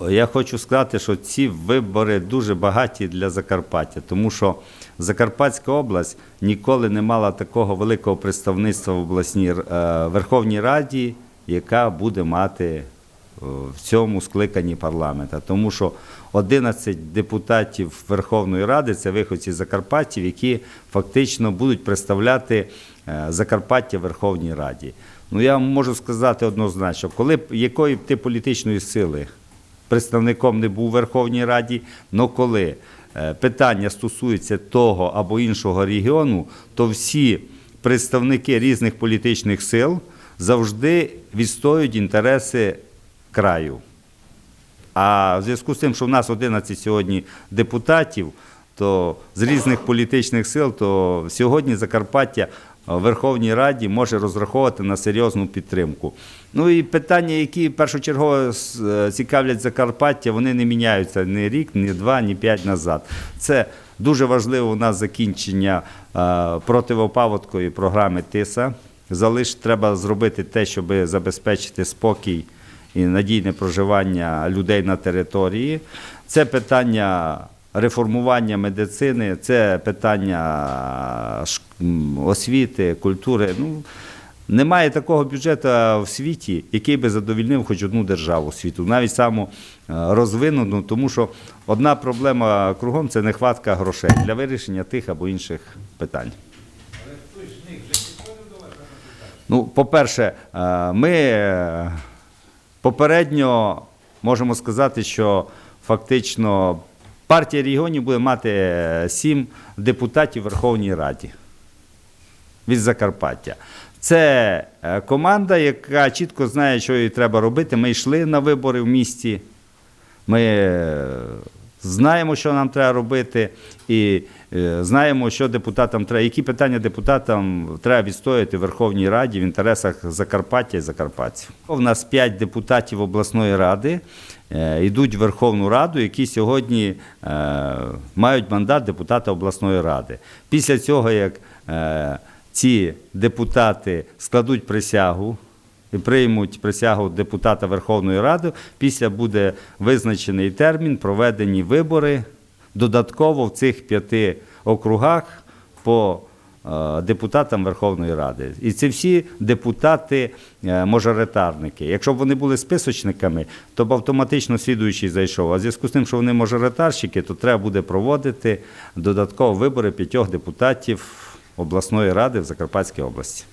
Я хочу сказати, що ці вибори дуже багаті для Закарпаття, тому що Закарпатська область ніколи не мала такого великого представництва в обласній е, Верховній Раді, яка буде мати е, в цьому скликанні парламента. Тому що 11 депутатів Верховної Ради це виходці з Закарпаттів, які фактично будуть представляти е, Закарпаття в Верховній Раді. Ну я можу сказати однозначно, коли якої б ти політичної сили представником не був у Верховній Раді, але коли е, питання стосується того або іншого регіону, то всі представники різних політичних сил завжди відстоюють інтереси краю. А в зв'язку з тим, що в нас 11 сьогодні депутатів, то з різних політичних сил, то сьогодні Закарпаття Верховній Раді може розраховувати на серйозну підтримку. Ну і питання, які першочергово е, цікавлять Закарпаття, вони не міняються ні рік, ні два, ні п'ять назад. Це дуже важливо у нас закінчення е, противопаводкової програми ТИСА. Залиш треба зробити те, щоб забезпечити спокій і надійне проживання людей на території. Це питання реформування медицини, це питання шк- м, освіти, культури. Ну, немає такого бюджету в світі, який би задовільнив хоч одну державу світу, навіть саму е, розвинену, тому що одна проблема кругом це нехватка грошей для вирішення тих або інших питань. Ну, по-перше, е, ми е, попередньо можемо сказати, що фактично партія регіонів буде мати сім депутатів в Верховній Раді від Закарпаття. Це е, команда, яка чітко знає, що їй треба робити. Ми йшли на вибори в місті. Ми е, знаємо, що нам треба робити, і е, знаємо, що депутатам треба, які питання депутатам треба відстояти в Верховній Раді в інтересах Закарпаття і закарпатців. У нас п'ять депутатів обласної ради йдуть в Верховну Раду, які сьогодні мають мандат депутата обласної ради. Після цього, як ці депутати складуть присягу і приймуть присягу депутата Верховної Ради. Після буде визначений термін, проведені вибори додатково в цих п'яти округах по е, депутатам Верховної Ради. І це всі депутати-мажоритарники. Якщо б вони були списочниками, то б автоматично слідуючий зайшов. А в зв'язку з тим, що вони мажоритарщики, то треба буде проводити додатково вибори п'ятьох депутатів обласної ради в Закарпатській області.